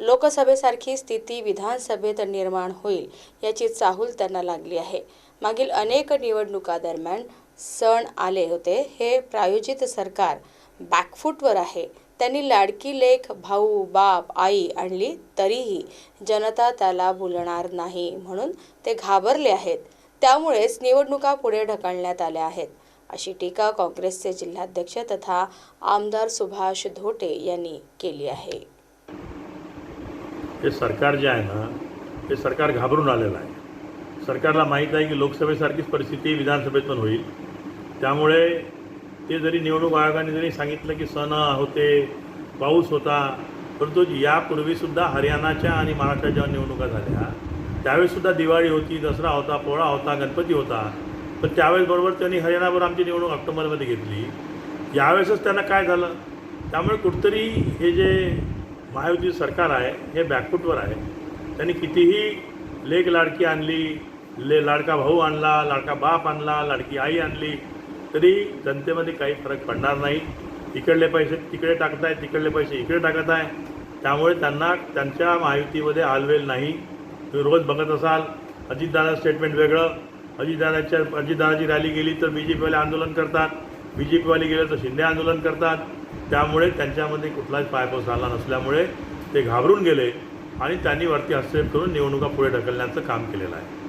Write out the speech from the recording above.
लोकसभेसारखी स्थिती विधानसभेत निर्माण होईल याची चाहूल त्यांना लागली आहे. मागील अनेक निवडणुकादरम्यान सण आले होते. हे प्रायोजित सरकार बॅकफूटवर आहे. त्यांनी लाडकी लेख भाऊ बाप आई आणली तरीही जनता त्याला बोलणार नाही म्हणून ते घाबरले आहेत. त्यामुळेच निवडणुका पुढे ढकलण्यात आल्या आहेत. अशी टीका काँग्रेसचे जिल्हाध्यक्ष तथा आमदार सुभाष धोटे यांनी केली आहे. हे सरकार जे आहे ना ते सरकार घाबरून आलेलं आहे. सरकारला माहीत आहे की लोकसभेसारखीच परिस्थिती विधानसभेत पण होईल. त्यामुळे ते जरी निवडणूक आयोगाने जरी सांगितलं की सण होते पाऊस होता परंतु यापूर्वीसुद्धा हरियाणाच्या आणि महाराष्ट्राच्या जेव्हा निवडणुका झाल्या. त्यावेळेसुद्धा दिवाळी होती दसरा होता पोळा होता गणपती होता. पण त्यावेळेस बरोबर त्यांनी हरियाणावर आमची निवडणूक ऑक्टोबरमध्ये घेतली. यावेळेसच त्यांना काय झालं? त्यामुळे कुठंतरी हे जे महायुती सरकार आहे हे बॅकफूटवर आहे. त्यांनी कितीही लेख लाडकी आणली ले लाडका भाऊ आणला लाडका बाप आणला लाडकी आई आणली तरी जनतेमध्ये काही फरक पडणार नाही. इकडले पैसे तिकडे टाकत आहे तिकडले पैसे इकडे टाकत आहे. त्यामुळे त्यांना त्यांच्या महायुतीमध्ये आलवेल नाही. तुम्ही रोज बघत असाल अजितदादा स्टेटमेंट वेगळं. अजितदादाच्या अजितदादाची रॅली गेली तर बी जे पीवाले आंदोलन करतात. बी जे पीवाले गेलं तर शिंदे आंदोलन करतात. त्यामुळे त्यांच्यामध्ये कुठलाच पायपास झाला नसल्यामुळे ते घाबरून गेले आणि त्यांनी वरती हस्तक्षेप करून निवडणुका पुढे ढकलण्याचं काम केलेलं आहे.